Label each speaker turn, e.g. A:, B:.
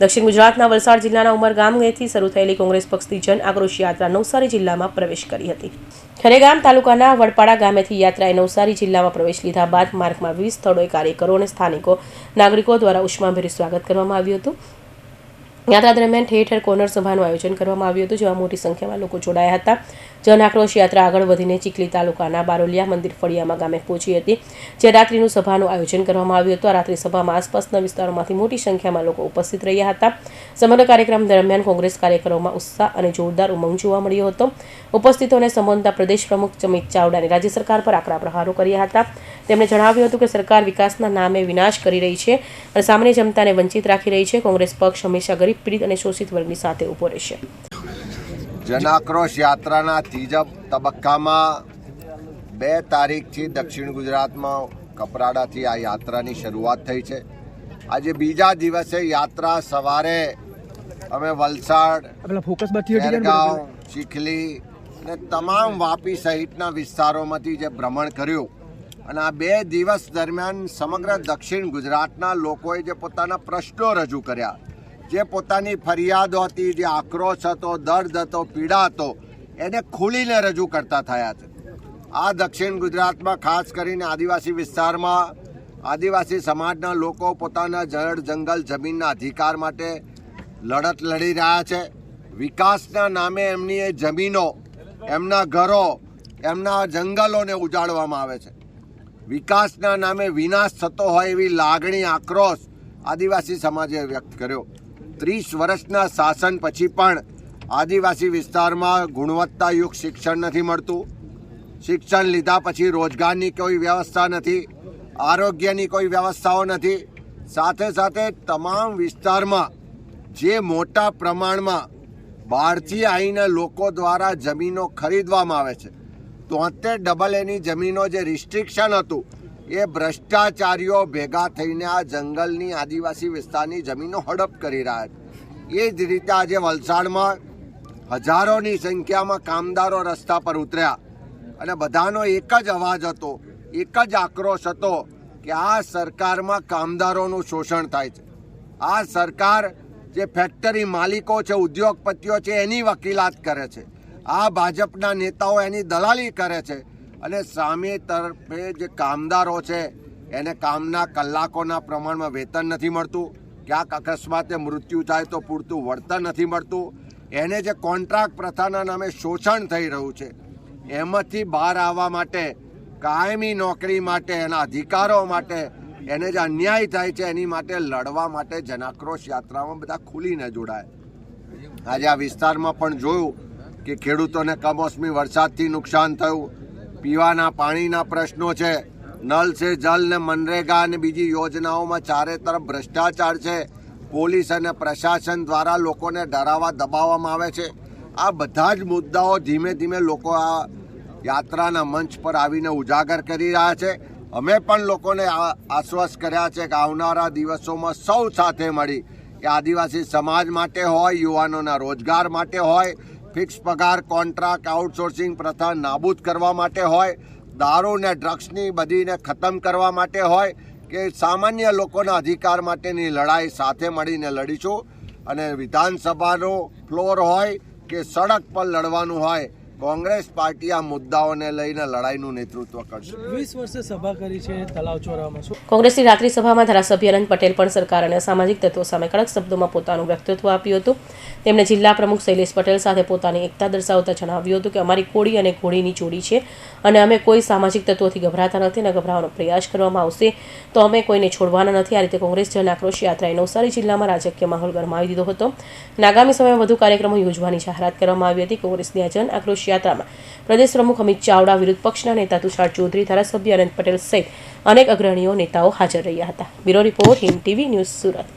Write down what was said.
A: દક્ષિણ ગુજરાતના વલસાડ જિલ્લાના ઉમરગામથી શરૂ થયેલી કોંગ્રેસ પક્ષની જન આક્રોશ યાત્રા નવસારી જિલ્લામાં પ્રવેશ કરી હતી. ખરેગામ તાલુકાના વડપાડા ગામેથી યાત્રાએ નવસારી જિલ્લામાં પ્રવેશ લીધા બાદ માર્ગમાં વિવિધ સ્થળોએ કાર્યકરો અને સ્થાનિકો, નાગરિકો દ્વારા ઉષ્માભેર સ્વાગત કરવામાં આવ્યું હતું. યાત્રા દરમિયાન ઠેર ઠેર કોર્નર સભાનું આયોજન કરવામાં આવ્યું હતું, જેમાં મોટી સંખ્યામાં લોકો જોડાયા હતા. જન આક્રોશ યાત્રા આગળ વધીને ચીખલી તાલુકાના બારોલિયા મંદિર ફળિયામાં ગામે પહોંચી હતી જે રાત્રિનું સભાનું આયોજન કરવામાં આવ્યું હતું. આ રાત્રિ સભામાં આસપાસના વિસ્તારોમાંથી મોટી સંખ્યામાં લોકો ઉપસ્થિત રહ્યા હતા. સમગ્ર કાર્યક્રમ દરમિયાન કોંગ્રેસ કાર્યકરોમાં ઉત્સાહ અને જોરદાર ઉમંગ જોવા મળ્યો હતો. ઉપસ્થિતોને સંબોધતા પ્રદેશ પ્રમુખ અમિત ચાવડાને રાજ્ય સરકાર પર આકરા પ્રહારો કર્યા હતા. તેમણે જણાવ્યું હતું કે સરકાર વિકાસના નામે વિનાશ કરી રહી છે અને સામાન્ય જનતાને વંચિત રાખી રહી છે. કોંગ્રેસ પક્ષ હંમેશા ગરીબ પીડિત અને શોષિત વર્ગની સાથે ઊભો રહેશે.
B: જનાક્રોશ યાત્રાના ત્રીજા તબક્કામાં બે તારીખથી દક્ષિણ ગુજરાતમાં કપરાડાથી આ યાત્રાની શરૂઆત થઈ છે. આજે બીજા દિવસે યાત્રા સવારે અમે વલસાડ ખેરગાંવ ચીખલી અને તમામ વાપી સહિતના વિસ્તારોમાંથી જે ભ્રમણ કર્યું. અને આ બે દિવસ દરમિયાન સમગ્ર દક્ષિણ ગુજરાતના લોકોએ જે પોતાના પ્રશ્નો રજૂ કર્યા. જે પોતાની ફરિયાદો હતી, જે આક્રોશ હતો, દર્દ હતો, પીડા હતો, એને ખુલીને રજૂ કરતા થયા છે. આ દક્ષિણ ગુજરાતમાં ખાસ કરીને આદિવાસી વિસ્તારમાં આદિવાસી સમાજના લોકો પોતાના જળ, જંગલ, જમીનના અધિકાર માટે લડત લડી રહ્યા છે. વિકાસના નામે એમની એ જમીનો, એમના ઘરો, એમના જંગલોને ઉજાડવામાં આવે છે. વિકાસના નામે વિનાશ થતો હોય એવી લાગણી, આક્રોશ આદિવાસી સમાજે વ્યક્ત કર્યો. ત્રીસ વર્ષના શાસન પછી પણ આદિવાસી વિસ્તારમાં ગુણવત્તાયુક્ત શિક્ષણ નથી મળતું. શિક્ષણ લીધા પછી રોજગારની કોઈ વ્યવસ્થા નથી, આરોગ્યની કોઈ વ્યવસ્થાઓ નથી. સાથે સાથે તમામ વિસ્તારમાં જે મોટા પ્રમાણમાં બહારથી આવીને લોકો દ્વારા જમીનો ખરીદવામાં આવે છે, તોતેર ડબલ એની જમીનો જે રિસ્ટ્રિક્શન હતું એ ભ્રષ્ટાચારીઓ ભેગા થઈને આ જંગલની આદિવાસી વિસ્તારની જમીનો હડપ કરી રહ્યા છે. એ જ રીતે આજે વલસાડમાં હજારોની સંખ્યામાં કામદારો રસ્તા પર ઉતર્યા. અને બધાનો એક જ અવાજ હતો, એક જ આક્રોશ હતો કે આ સરકારમાં કામદારોનું શોષણ થાય છે. આ સરકાર જે ફેક્ટરી માલિકો છે, ઉદ્યોગપતિઓ છે, એની વકીલાત કરે છે. આ ભાજપના નેતાઓ એની દલાલી કરે છે. અને સામે તરફે જે કામદારો છે, એને કામના કલાકોના પ્રમાણમાં વેતન નથી મળતું. ક્યાંક અકસ્માતે મૃત્યુ થાય તો પૂરતું વળતર નથી મળતું. એને જે કોન્ટ્રાક્ટ પ્રથાના નામે શોષણ થઈ રહ્યું છે, એમાંથી બહાર આવવા માટે, કાયમી નોકરી માટે, એના અધિકારો માટે, એને જે અન્યાય થાય છે, એની માટે લડવા માટે જનાક્રોશ યાત્રામાં બધા ખુલીને જોડાય. આજે આ વિસ્તારમાં પણ જોયું કે ખેડૂતોને કમોસમી વરસાદથી નુકસાન થયું. પીવાના પાણીના પ્રશ્નો છે. નલ છે જલ ને મનરેગા અને બીજી યોજનાઓમાં ચારે તરફ ભ્રષ્ટાચાર છે. પોલીસ અને પ્રશાસન દ્વારા લોકોને ડરાવવા દબાવવામાં આવે છે. આ બધા જ મુદ્દાઓ ધીમે ધીમે લોકો આ યાત્રાના મંચ પર આવીને ઉજાગર કરી રહ્યા છે. અમે પણ લોકોને આશ્વસ્ત કર્યા છે કે આવનારા દિવસોમાં સૌ સાથે મળી કે આદિવાસી સમાજ માટે હોય, યુવાનોના રોજગાર માટે હોય ફિક્સ પગાર, કોન્ટ્રાક્ટ, આઉટસોર્સિંગ પ્રથા નાબૂદ કરવા માટે હોય દારૂ ને ડ્રગ્સની બધીને ખતમ કરવા માટે હોય કે સામાન્ય લોકોના અધિકાર માટેની લડાઈ સાથે મળીને લડીશું. અને વિધાનસભાનો ફ્લોર હોય કે સડક પર લડવાનું હોય કોંગ્રેસ પાર્ટી આ મુદ્દાઓને લઈને લડાઈનું નેતૃત્વ કરશે.
C: વીસ વર્ષે સભા કરી છે તલાવ ચોરામાં.
A: કોંગ્રેસની રાત્રિ સભામાં ધારાસભ્ય અનંત પટેલ પણ સરકાર અને સામાજિક તત્વો સામે કડક શબ્દોમાં પોતાનું વ્યક્તિત્વ આપ્યું હતું. તેમણે જિલ્લા પ્રમુખ શૈલેષ પટેલ સાથે પોતાની એકતા દર્શાવતા જણાવ્યું હતું કે અમારી કોળી અને ઘોડીની જોડી છે અને અમે કોઈ સામાજિક તત્વોથી ગભરાતા નથી અને ગભરાવાનો પ્રયાસ કરવામાં આવશે તો અમે કોઈને છોડવાના નથી. આ રીતે કોંગ્રેસ જન આક્રોશ યાત્રાએ નવસારી જિલ્લામાં રાજકીય માહોલ ગરમાવી દીધો હતો. અને આગામી સમયમાં વધુ કાર્યક્રમો યોજવાની જાહેરાત કરવામાં આવી હતી. કોંગ્રેસની આ જન આક્રોશ યાત્રામાં પ્રદેશ પ્રમુખ અમિત ચાવડા વિરુદ્ધ પક્ષના નેતા તુષાર ચૌધરી, ધારાસભ્ય અનંત પટેલ સહિત અનેક અગ્રણીઓ નેતાઓ હાજર રહ્યા હતા. Bureau report Hind TV news Surat.